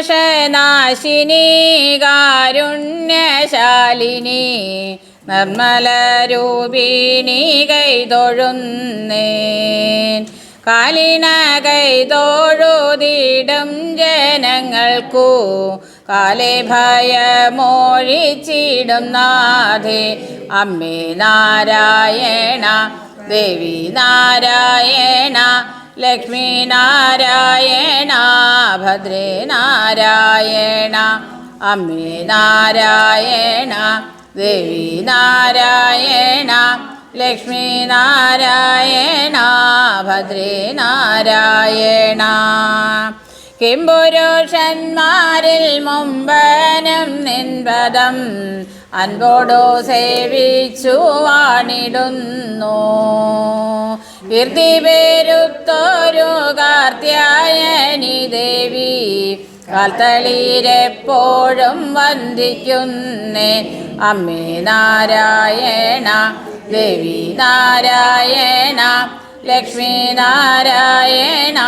കൽമഷനാശിനി കാരുണ്യശാലിനി നിർമ്മല രൂപിണി കൈതൊഴുന്നേൻ. കാലിന കൈതോഴുതിടും ജനങ്ങൾക്കു കാലെ ഭയമോഴിച്ചിടും നാഥേ. അമ്മേ നാരായണ ദേവി നാരായണ ലക്ഷ്മി നാരായണ ഭദ്രേ നാരായണ അമ്മേ നാരായണ ദേവി നാരായണ ലക്ഷ്മീ നാരായണ ഭദ്രേ നാരായണ കിംപുരുഷന്മാരിൽ മുമ്പനും നിൻപദം അൻപോടു സേവിച്ചു വാണിടുന്നു. കീർത്തി പേരുത്തൊരു കാർത്യായനി ദേവി കാൽത്തളിയിലെപ്പോഴും വന്ദിക്കുന്നേ. അമ്മേ നാരായണ ദേവി നാരായണ ലക്ഷ്മി നാരായണ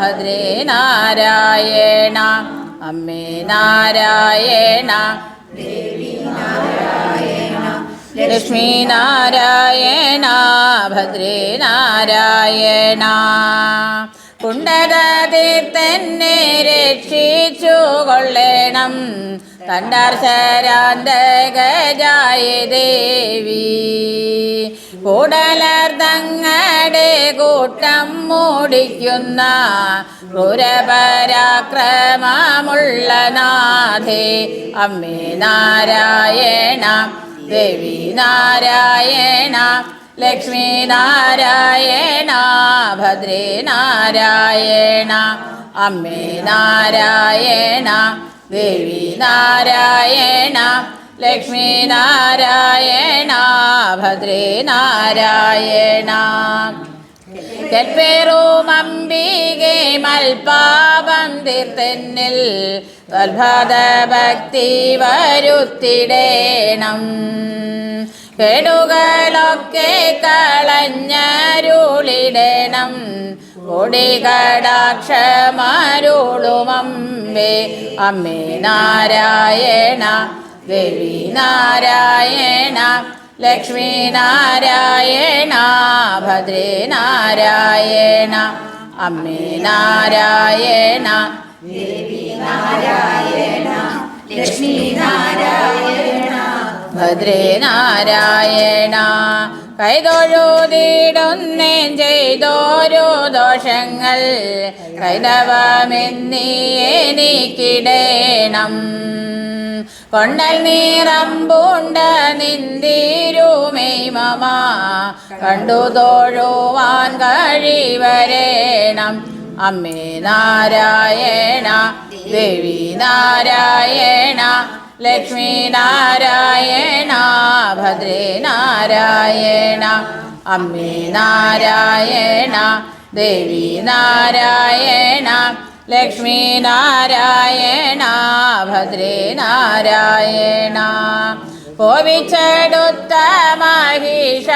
ഭദ്രേ നാരായണ അമ്മേ നാരായണ ലക്ഷ്മി നാരായണ ഭദ്രേ നാരായണ കൊള്ളേണം രക്ഷിച്ചു കൊള്ളണം. തണ്ടാർശരാന്തകജായ ദേവി കൂടലർ തങ്ങളുടെ കൂട്ടം മൂടിക്കുന്ന ക്രൂരപരാക്രമമുള്ള നാഥേ അമ്മേ നാരായണ ദേവി നാരായണ ലക്ഷ്മി നാരായണ ഭദ്രേ നാരായണ. അമ്മേ നാരായണ ദേവി നാരായണ ലക്ഷ്മി നാരായണ ഭദ്രേ നാരായണ. കൽപ്പേറും അംബികെ മൽപാപം തീർത്തെന്നിൽ തൽഭാത ഭക്തി വരുത്തിടേണം. കേടുകളൊക്കെ കളഞ്ഞരുളിടണം. കൊടികടാക്ഷമരുളുമമ്പേ. അമ്മേ നാരായണ ദേവി നാരായണ ലക്ഷ്മി നാരായണ ഭദ്രേ നാരായണ അമ്മേ നാരായണ ലക്ഷ്മി നാരായണ ഭദ്രേ നാരായണ ചെയ്തോരോ ദോഷങ്ങൾ. കൈതവമെന്നീ എനിക്കിടേണം കൊണ്ടൽ നീറം പൂണ്ട നിന്തിരുമൈ കണ്ടു തോഴുവാൻ കഴിവരേണം. അമ്മേ നാരായണ ദേവി നാരായണ ലക്ഷ്മി നാരായണ ഭദ്രേ നാരായണ. അമ്മേ നാരായണ ദേവി നാരായണ ലക്ഷ്മി നാരായണ ഭദ്രേ നാരായണ മഹിഷാസുരനായ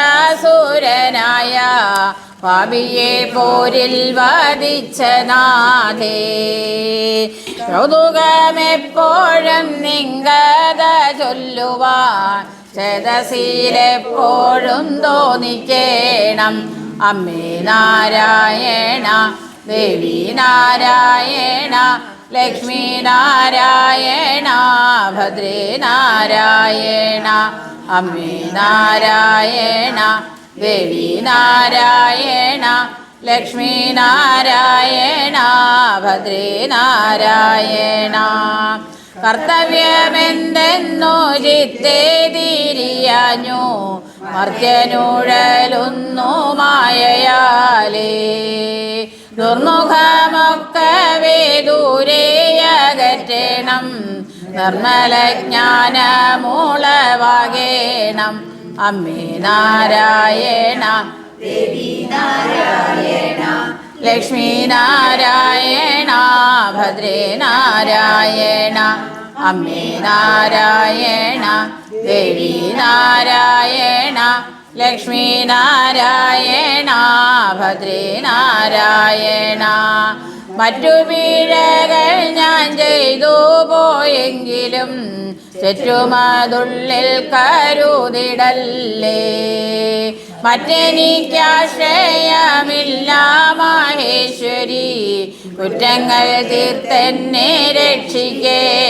പാപിയെ പോരിൽ വധിച്ച നാഥേ. കൗതുകമെപ്പോഴും നിങ്കത ചൊല്ലുവാൻ ചേതശീലെപ്പോഴും തോന്നിക്കേണം. അമ്മേ നാരായണ ദേവി നാരായണ ലക്ഷ്മി നാരായണ ഭദ്രേ നാരായണ അമ്മേ നാരായണ ദേവി നാരായണ നാരായണ ഭദ്രേ നാരായണ. കർത്തവ്യമെന്തെന്നു ചിത്തേ തിരിയാഞ്ഞു മായയാലേ. ദുർമുഖമൊക്കവേ ദൂരെയകറ്റണം നിർമ്മലജ്ഞാനമൂളവാകേണം. അമ്മേ നാരായണ ദേവി നാരായണ ലക്ഷ്മി നാരായണ ഭദ്രേ നാരായണ. അമ്മേ നാരായണ ദേവി നാരായണ ലക്ഷ്മി ഭദ്രീനാരായണ ഭദ്രേ മറ്റു പീഴകൾ ഞാൻ ചെയ്തു പോയെങ്കിലും ചുറ്റുമതുള്ളിൽ കരുതിടല്ലേ. മറ്റെനിക്കാശ്രയമില്ല മഹേശ്വരി കുറ്റങ്ങൾ തീർത്തെന്നെ രക്ഷിക്കേണം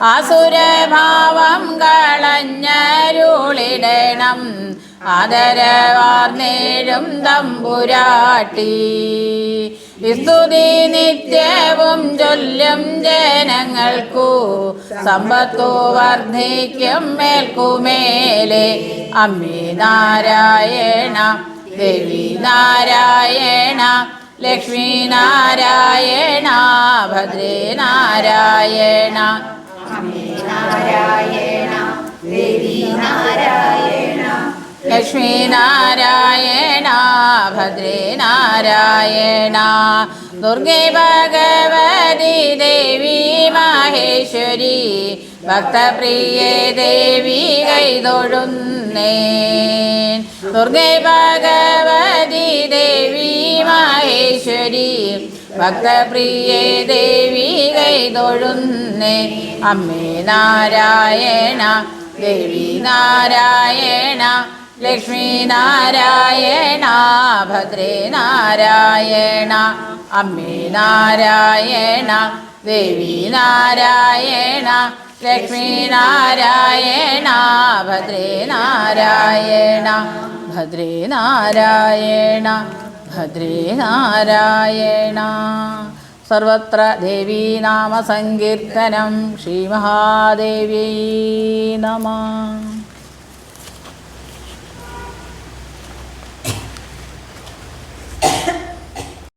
അസുരഭാവം കളഞ്ഞരുളിടണം. ആദരവാർന്നേഴും തമ്പുരാട്ടി. വിസ്തുതി നിത്യവും ചൊല്ലും ജനങ്ങൾക്കു സമ്പത്തു വർദ്ധിക്കും മേൽക്കുമേലെ. അമ്മേ നാരായണ ദേവി നാരായണ ലക്ഷ്മി നാരായണ ഭദ്രേ നാരായണ. ലക്ഷ്മി നാരായണ ഭദ്രേ നാരായണ. ദുർഗേ ഭഗവതി ദേവി മഹേശ്വരി ഭക്തപ്രിയേ ദേവി കൈതൊഴുന്നേ ദുർഗേ ഭഗവതി ദേവി മഹേശ്വരി ഭക്തപ്രിയേ ദേവി കൈതൊഴുന്നേ. അമ്മേ നാരായണ ദേവി നാരായണ ലക്ഷ്മി നാരായണ ഭദ്രേ നാരായണ. അമ്മേ നാരായണ ദേവി നാരായണ ലക്ഷ്മി നാരായണ ഭദ്രേ നാരായണ ഭദ്രേ നാരായണ. ഭദ്രേ നാരായണ സർവത്ര ദേവീനാമസങ്കീർത്തനം ശ്രീമഹാദേവ്യൈ നമ.